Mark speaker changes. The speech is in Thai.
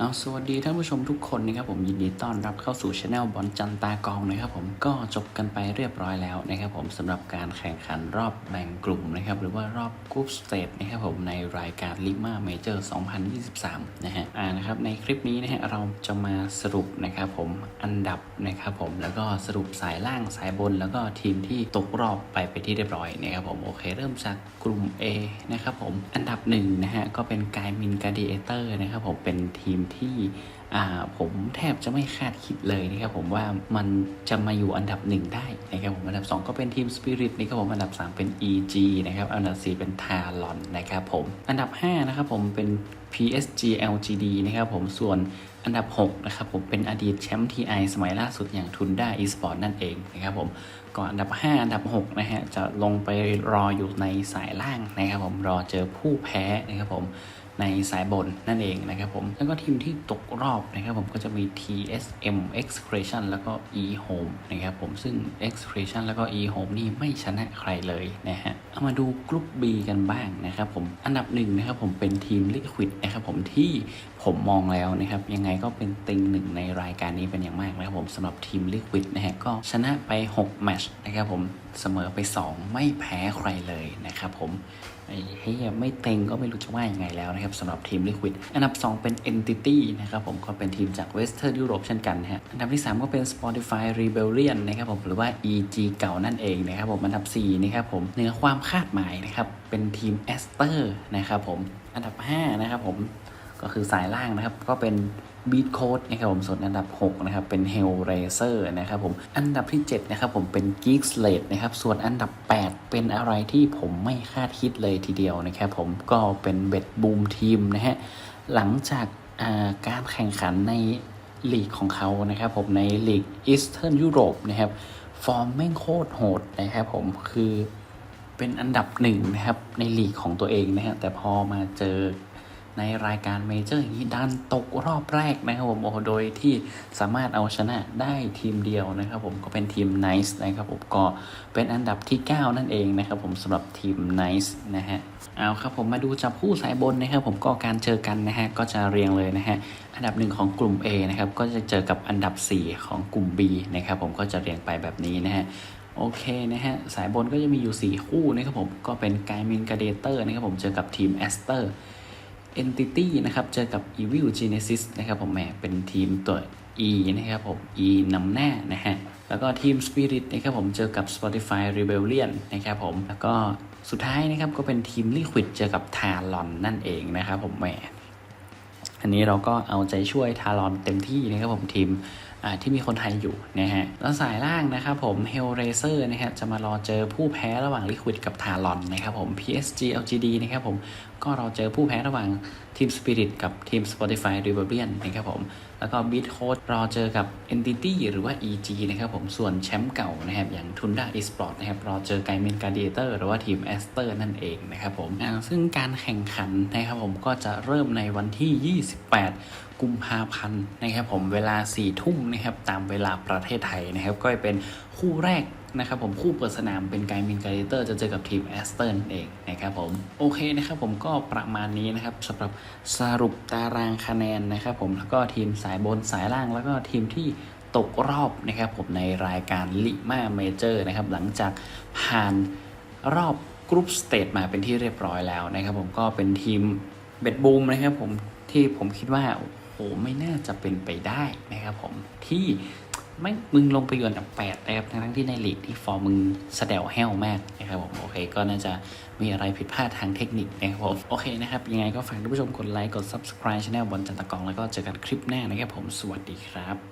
Speaker 1: เอาสวัสดีท่านผู้ชมทุกคนนะครับผมยินดีต้อนรับเข้าสู่ช anel บอลจันตากองนะครับผมก็จบกันไปเรียบร้อยแล้วนะครับผมสำหรับการแข่งขันรอบแบ่งกลุ่มนะครับหรือว่ารอบกรุ๊ปสเตจนะครับผมในรายการลิมาเมเจอร์2023 นะฮะอ่านะครับในคลิปนี้นะฮะเราจะมาสรุปนะครับผมอันดับนะครับผมแล้วก็สรุปสายล่างสายบน แล้วก็ทีมที่ตกรอบไปไปที่เรียบร้อยนะครับผมโอเค เริ่มจากกลุ่ม A นะครับผมอันดับหนึ่งนะฮะก็เป็นกายมินกาดีเอเตอร์นะครับผมเป็นทีมที่ผมแทบจะไม่คาดคิดเลยนะครับผมว่ามันจะมาอยู่อันดับหนึ่งได้นะครับผมอันดับ 2 ก็เป็นทีม Spirit นะครับผมอันดับ 3 เป็น EG นะครับอันดับ 4 เป็น t a l o n นะครับผมอันดับ 5 นะครับผมเป็น PSG LGD นะครับผมส่วนอันดับ 6 นะครับผมเป็นอดีตแชมป์ TI สมัยล่าสุดอย่างทุนด้า eSport นั่นเองนะครับผมก่อนอันดับ 5 อันดับ 6 นะฮะจะลงไปรออยู่ในสายล่างนะครับผมรอเจอผู้แพ้นะครับผม ในสายบนนั่นเองนะครับผม แล้วก็ทีมที่ตกรอบนะครับผมก็จะมี TSM Excretion แล้วก็ E Home นะครับผมซึ่ง Excretion แล้วก็ E Home นี่ไม่ชนะใครเลยนะฮะเอามาดูกลุ่ม B กันบ้างนะครับผมอันดับหนึ่งนะครับผมเป็นทีม Liquid นะครับผมที่ผมมองแล้วนะครับยังไงก็เป็นติงหนึ่งในรายการนี้เป็นอย่างมากนะครับผมสำหรับทีม Liquid นะฮะก็ชนะไป 6 แมตช์นะครับผมเสมอไป 2 ไม่แพ้ใครเลยนะครับผม ไอ้เฮียไม่เต็งก็ไม่รู้จะว่ายังไงแล้วนะครับสำหรับทีมลิควิดอันดับ 2 เป็น Entity นะครับผมก็เป็นทีมจากเวสเทิร์นยุโรปเช่นกันฮะอันดับที่ 3 ก็เป็น Spotify Rebellion นะครับผมหรือว่า EG เก่านั่นเองนะครับผมอันดับ4นะครับผมเหนือความคาดหมายนะครับเป็นทีมแอสเตอร์นะครับผมอันดับ5นะครับผม ก็คือสายล่างนะครับก็เป็น Beat Code นะครับผมส่วนอันดับ 6 นะครับ เป็น Hellraiser นะครับผมอันดับที่ 7 นะครับผมเป็น Geek Slate นะครับ ส่วนอันดับ 8 เป็นอะไรที่ผมไม่คาดคิดเลยทีเดียวนะครับผมก็เป็นเบ็ดบูมทีมนะฮะ หลังจากาการแข่งขันในลีกของเขานะครับผมในลีก Eastern Europe นะครับ ฟอร์มแม่งโคตรโหดนะครับผมคือเป็นอันดับหนึ่งนะครับในลีกของตัวเองนะฮะแต่พอมาเจอ ในรายการเมเจอร์อย่างนี้ดันตกรอบแรกนะครับผมโอ้โดยที่สามารถเอาชนะได้ทีมเดียวนะครับผมก็เป็นทีม Nice นะครับผมก็เป็นอันดับที่ 9 นั่นเองนะครับผมสำหรับทีม Nice นะฮะเอาครับผมมาดูจับคู่สายบนนะครับผมก็การเจอกันนะฮะก็จะเรียงเลยนะฮะอันดับหนึ่งของกลุ่ม A นะครับก็จะเจอกับอันดับ 4 ของกลุ่ม B นะครับผมก็จะเรียงไปแบบนี้นะฮะโอเคนะฮะสายบนก็จะมีอยู่ 4 คู่นะครับผมก็เป็นไกมินกาเดเตอร์นะครับผมเจอกับทีมแอสเตอร์ Entity นะครับ เจอกับ Evil Genesis นะครับผมแหมเป็นทีมตัว E นะครับผม E นำหน้านะฮะ แล้วก็ทีม Spirit นะครับผมเจอกับ Spotify Rebellion นะครับผม แล้วก็สุดท้ายนะครับก็เป็นทีม Liquid เจอกับ Talon นั่นเองนะครับผมแหมอันนี้เราก็เอาใจช่วยทารอนเต็มที่นะครับผมทีม ที่มีคนไทยอยู่นะฮะแล้วสายล่างนะครับผม Hellraiser นะฮะจะมารอเจอผู้แพ้ระหว่าง Liquid กับ Talon นะครับผม PSG LGD นะครับผมก็รอเจอผู้แพ้ระหว่าง ทีม Spirit กับทีม Spotify Rebellion นะครับผม แล้วก็ Beat Code รอเจอกับ Entity หรือว่า EG นะครับผมส่วนแชมป์เก่านะครับอย่าง Tunda Esport นะครับรอเจอไกเมนการ์เดเตอร์หรือว่าทีม a s t e r นั่นเองนะครับผมซึ่งการแข่งขันนะครับผมก็จะเริ่มในวันที่ 28กุมภาพันธ์นะครับผมเวลา4ทุ่มนะครับตามเวลาประเทศไทยนะครับ ก็เป็นคู่แรก นะครับผมคู่เปิดสนามเป็นไกมินการเดเตอร์จะเจอกับทีมแอสเตอร์นั่นเองนะครับผมโอเคนะครับผมก็ประมาณนี้นะครับสำหรับสรุปตารางคะแนนนะครับผมแล้วก็ทีมสายบนสายล่างแล้วก็ทีมที่ตกรอบนะครับผมในรายการลิมาเมเจอร์นะครับหลังจากผ่านรอบกรุ๊ปสเตจมาเป็นที่เรียบร้อยแล้วนะครับผมก็เป็นทีมเบ็ดบูมนะครับผมที่ผมคิดว่าโอ้โหไม่น่าจะเป็นไปได้นะครับผมที่ ไม่มึงลงไปอยู่อันดับแปดนะครับทั้งที่ในลีกที่ฟอร์มมึงสแดวแห้วมากนะครับผมโอเค ก็น่าจะมีอะไรผิดพลาดทางเทคนิคนะครับผมโอเคนะครับ ยังไงก็ฝากท่านผู้ชมกดไลค์กด subscribe ช anel บอลจันตะกองแล้วก็เจอกันคลิปหน้านะครับผมสวัสดีครับ